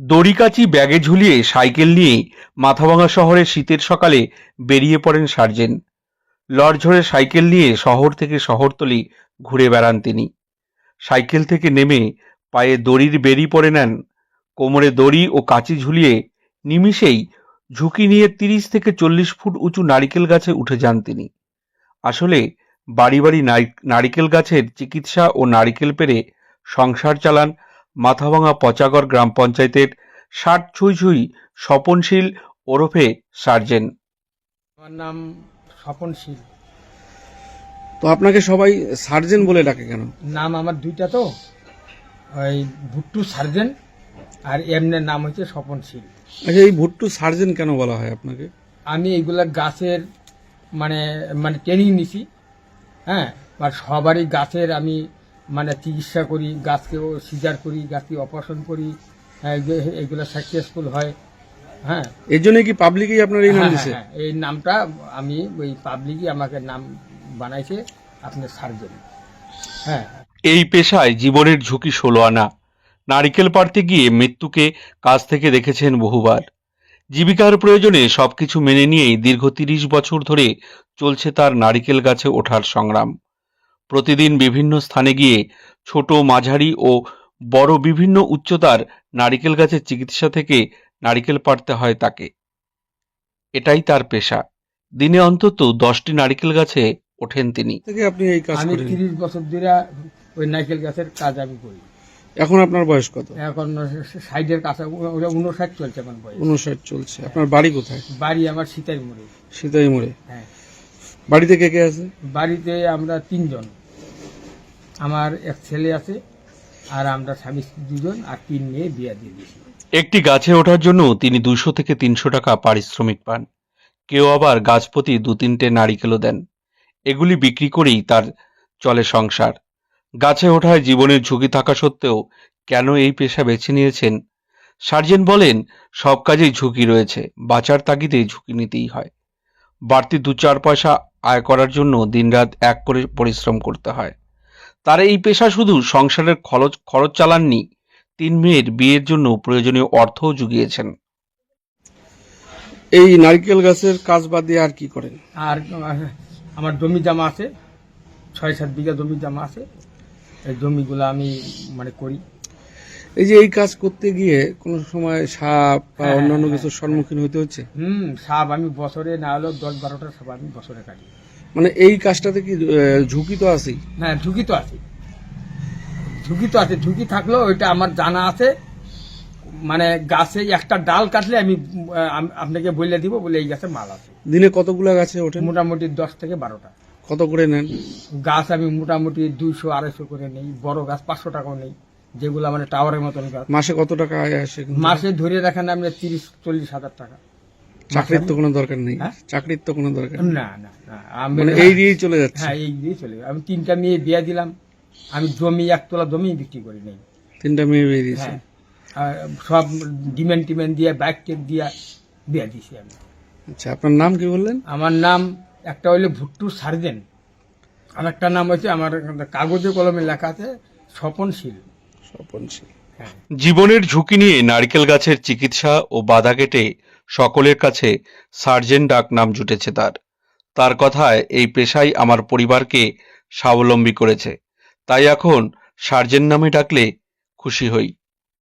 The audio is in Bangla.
দড়িকাচি ব্যাগে ঝুলিয়ে সাইকেল নিয়ে মাথাভাঙা শহরে শীতের সকালে বেরিয়ে পড়েন সার্জেন। লড়ঝড়ে সাইকেল নিয়ে শহর থেকে শহরতলি ঘুরে বেড়ান তিনি। সাইকেল থেকে নেমে পায়ে দড়ির বেরি পরে নেন। কোমরে দড়ি ও কাঁচি ঝুলিয়ে নিমিষেই ঝুঁকি নিয়ে তিরিশ থেকে চল্লিশ ফুট উঁচু নারিকেল গাছে উঠে যান তিনি। আসলে বাড়ি বাড়ি নারি- নারিকেল গাছের চিকিৎসা ও নারিকেল পেরে সংসার চালান মাথাভাঙা পচাগড় গ্রাম পঞ্চায়েতের ষাট ছুঁই ছুঁই স্বপনশীল ওরফে সার্জেন। আমার নাম স্বপনশীল। তো আপনাকে সবাই সার্জেন বলে ডাকে কেন? নাম আমার দুইটা তো ওই ভুট্টু সার্জেন আর এমনের নাম হচ্ছে স্বপনশীল। আচ্ছা এই ভুট্টু সার্জেন কেন বলা হয় আপনাকে? আমি এইগুলা গাছের মানে মানে ট্রেনিং নিছি হ্যাঁ? আর সবারই গাছের আমি মানে চিকিৎসা করি গাছকে সিজার করি গাছকে অপারেশন করি হ্যাঁ, এগুলো- সাকসেসফুল হয় হ্যাঁ। এর জন্য কি পাবলিকই আপনার এই নাম হ্যাঁ, হ্যাঁ, এই নামটা আমি ওই পাবলিকই আমাকে নাম বানাইছে আপনার সার্জেন হ্যাঁ। এই পেশায় জীবনের ঝুঁকি ষোলো আনা। নারিকেল পাড়তে গিয়ে মৃত্যুকে কাছ থেকে দেখেছেন বহুবার। জীবিকার প্রয়োজনে সবকিছু মেনে নিয়েই দীর্ঘ তিরিশ বছর ধরে চলছে তার নারিকেল গাছে ওঠার সংগ্রাম। প্রতিদিন বিভিন্ন স্থানে গিয়ে ছোট মাঝারি ও বড় বিভিন্ন উচ্চতার নারিকেল গাছের চিকিৎসা থেকে নারিকেল পাড়তে হয় তাকে। এটাই তার পেশা। দিনে অন্তত দশটি নারিকেল গাছে ওঠেন তিনি। আপনি এই কাজ আমি তিরিশ বছর ধরে ওই নারকেল গাছের কাজ আমি করি। এখন আপনার বয়স কত? এখন সাইডের কাছে উনষাট চলছে আমার বয়স। উনষাট চলছে। আপনার বাড়ি কোথায়? বাড়ি আমার সীতাই মোড়ে সীতাই মোড়ে হ্যাঁ। বাড়িতে কে কে আছে? বাড়িতে আমরা তিনজন। আমার এক ছেলে আছে আর আমরা স্বামী স্ত্রী দুজন আর তিন মেয়ে বিয়ে দিয়ে দিয়েছি। একটি গাছে ওঠার জন্য তিনি দুশো থেকে তিনশো টাকা পারিশ্রমিক পান। কেউ আবার গাছ প্রতি দু তিনটে নারিকেলও দেন। এগুলি বিক্রি করেই তার চলে সংসার। গাছে ওঠায় জীবনের ঝুঁকি থাকা সত্ত্বেও কেন এই পেশা বেছে নিয়েছেন? সার্জেন বলেন সব কাজেই ঝুঁকি রয়েছে বাঁচার তাগিদে ঝুঁকি নিতেই হয়। বাড়তি দু চার পয়সা আয় করার জন্য দিনরাত এক করে পরিশ্রম করতে হয়। তার এই পেশা শুধু সংসারের খরচ খরচ চালাননি তিন মেয়ের বিয়ের জন্য প্রয়োজনীয় অর্থও জুগিয়েছেন। এই নারকেল গাছের কাজ বাদ দিয়ে আর কি করেন? আর আমার জমি জামা আছে ছয় সাত বিঘা জমি জামা আছে। এই জমিগুলো আমি মানে করি। এই যে এই কাজ করতে গিয়ে কোনো সময় সাপ বা হ্যাঁ, অন্যান্য হ্যাঁ, কিছুর সম্মুখীন হতে হচ্ছে? হুম সাপ আমি বছরে না হলেও দশ বারোটা সাপ আমি বছরে কাটি। মানে এই কাজটাতে কি ঝুঁকি তো আছেই? হ্যাঁ ঝুঁকি তো আছে ঝুঁকি তো আছে ঝুঁকি থাকলেও ওইটা আমার জানা আছে। মানে গাছে একটা ডাল কাটলে আমি আপনাকে বলে দিব বলে এই গাছে মাল আছে। দিনে কতগুলো গাছে ওঠে? মোটামুটি দশ থেকে বারোটা। কত করে নেন? গাছ আমি মোটামুটি দুইশো আড়াইশো করে নেই বড় গাছ পাঁচশো টাকাও নেই। যেগুলো মানে টাওয়ারের মতন গাছ। মাসে কত টাকা আয় আসে মাসে ধরে রাখেন আপনি তিরিশ চল্লিশ হাজার টাকা। চাকরির তো কোনো দরকার নেই। হ্যাঁ? চাকরির তো কোনো দরকার না না না। আমি মানে এই দিয়েই চলে যাচ্ছে। হ্যাঁ এই দিয়ে চলে। আমি তিনটা মেয়ে বিয়ে দিলাম। আমি জমি একতলা জমি বিক্রি করি নেই। তিনটা মেয়ে বিয়ে দিয়েছে? হ্যাঁ। সব ডিমেন্ট টিমেন্ট দিয়ে বাইক টেক দিয়ে বিয়ে দিছি আমি। আচ্ছা আপনার নাম কি বললেন? আমার নাম একটা হইল ভুট্টু সার্জেন আর একটা নাম হচ্ছে আমার কাগজে কলমে লেখা আছে স্বপনশীল। জীবনের ঝুঁকি নিয়ে নারকেল গাছের চিকিৎসা ও বাধা কেটে সকলের কাছে সার্জেন ডাক নাম জুটেছে তার। তার কথায় এই পেশাই আমার পরিবারকে স্বাবলম্বী করেছে। তাই এখন সার্জেন নামে ডাকলে খুশি হই।